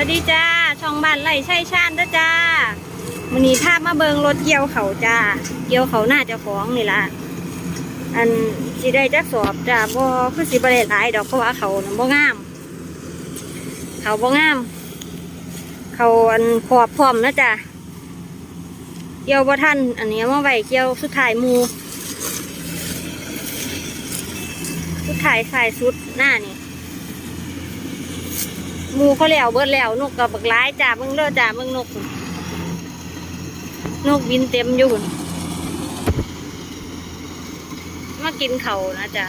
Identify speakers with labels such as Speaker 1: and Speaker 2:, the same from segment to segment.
Speaker 1: วัสดีจ้า ช่องบ้านไร่ใช่ชานเด้จ้ามื้อนี้ภาพมาเบิงรถเกี่ยวเขาจ้า เกี่ยวเขาหน้าจ้าของนี่ล่ะ อันสิได้จักสอบจ้าบ่คือสิบ่ได้หลายดอกเพราะว่าเขาน่ะบ่งาม เขาบ่งาม เขาอันขอบพร้อมนะจ้าเกี่ยวบ่ทันอันนี้เอามาไว้เกี่ยวสุดท้ายมูสุดท้ายสายสุดหน้านี่ มูเขาแล้วเบิดแล้วนกกับบักร้ายจ้าเบิ่งเด้อจ้าเบิ่งนก นกบินเต็มอยู่พุ่นมากินเขานะจ้ะ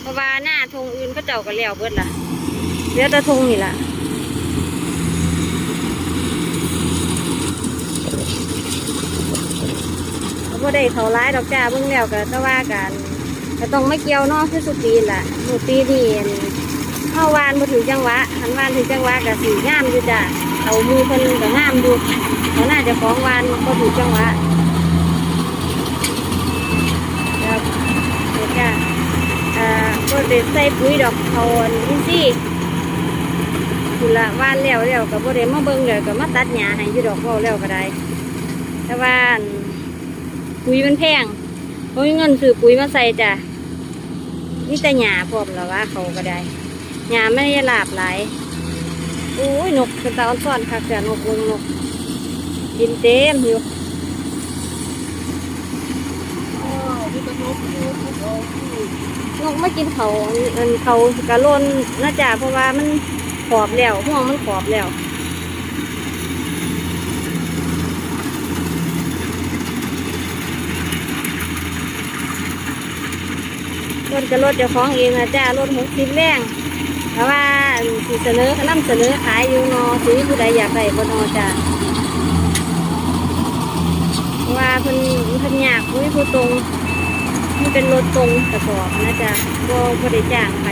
Speaker 1: เพราะว่าหน้าทงอื่นเขาเจ้าก็แล้วเบิดละเหลือแต่ทงนี่ละก็บ่ได้เขาร้ายดอกจ้าเบิ่งแล้วก็จะว่ากันก็ต้องไม่เกี่ยวเนาะคือสุปีล่ะสุปีนี่อัน เข้าวานมาถึงจังหวะหันวานถึงจังหวะกับสีงามอยู่จ้ะเอามือเพิ่นกับงามดูเขาน่าจะของวานก็ถึงจังหวะครับเดี๋ยวจ้ะอ่าก็เด็ดใส่ปุ๋ยดอกเขาอันนี้สิคุณละวานแล้วแล้วกับโบเดมาเบิ่งเลยก็มาตัดหญ้าให้อยู่ดอกเว้าแล้วก็ได้แต่ว่านปุ๋ยมันแพงเพราเงินซื้อปุ๋ยมาใส่จ้ะนี่แต่หญ้าพร้อมแล้วว่าเขาก็ได้ หยาไม่ได้หลาบหลายโอ้ยนกเป็นตาอ่อนซ่อนค่ะเสือนกวงนกกินเต็มอยู่นกไม่กินเขาอันเขากระโลนน่าจะเพราะว่ามันขอบแล้วห่วงมันขอบแล้วรถกระรถเจ้าของเองนะจ้ารถหกสิบแรง เพราะว่าสิเสนอนำเสนอขายอยู่นอซื้อผู้ใดอยากได้บนอจ้ะเพราะว่าเพิ่นเพิ่นอยากคุยผู้ตรงมันเป็นรถตรงกระสอบนะจ๊ะก็บ่ได้จ้างใคร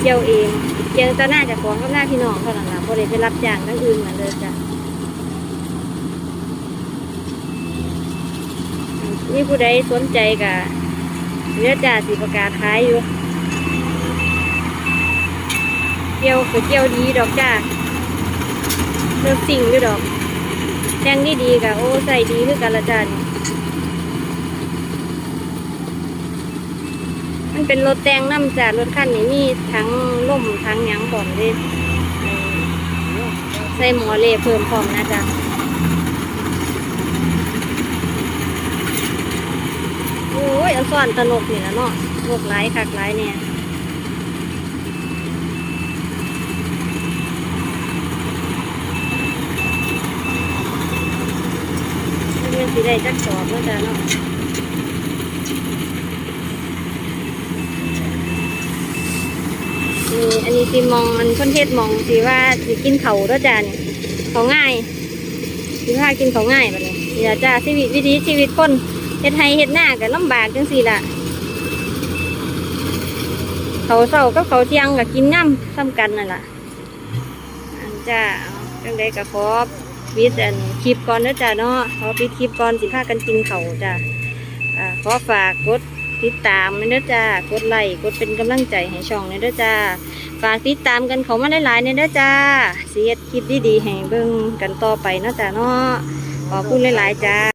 Speaker 1: เกี่ยวเองเกี่ยวต่อหน้าจากของกับหน้าพี่น้องเท่านั้นล่ะบ่ได้ไปรับจ้างทั้งอื่นเหมือนเดิมจ้ะนี่ผู้ใดสนใจกะเรือจ่าสิประกาศขายอยู่ เกี่ยวคือเกี่ยวดีดอกจ้าเลือกสิ่งด้วยดอกแจ้งนี่ดีกะโอ้ใส่ดีคือกันละจ้านี่มันเป็นรถแตงน้ำจ้ารถคันนี้มีทั้งล่มทั้งหยังพร้อมเลยใส่หมอเล่เพิ่มพร้อมนะจ้าโอ้ยอันซ่อนตะนกนี่ละเนาะนกหลายคักหลายเนี่ย เงิน สีได้จักสอบแล้วจ้ะเนาะนี่อันนี้สีมองอันคนเทศมองสีว่าสีกินเขาแล้วจ้ะนี่ยเขาง่ายสีว่ากินเขาง่ายแบบนี้นี่ล่ะจ้าชีวิตวิถีชีวิตคนเฮ็ดไห้เฮ็ดหน้ากันลำบากจังสี่ล่ะเขาเศร้ากับเขาเที่ยงกับกินน้ำซ้ำกันนั่นแหละอันจ้าจังใดกับขอ วิดอันคลิปก่อนนะจ้ะเนาะขอปิดคลิปก่อนสิพากันกินเขาจ้ะอ่าขอฝากกดติดตามนะจ้ากดไลค์กดเป็นกำลังใจให้ช่องนะจ้าฝากติดตามกันเขามาหลายๆเนี่ยนะจ้าเสียดคลิปดีๆให้เบิ่งกันต่อไปนะจ้ะเนาะขอบคุณหลายๆจ้า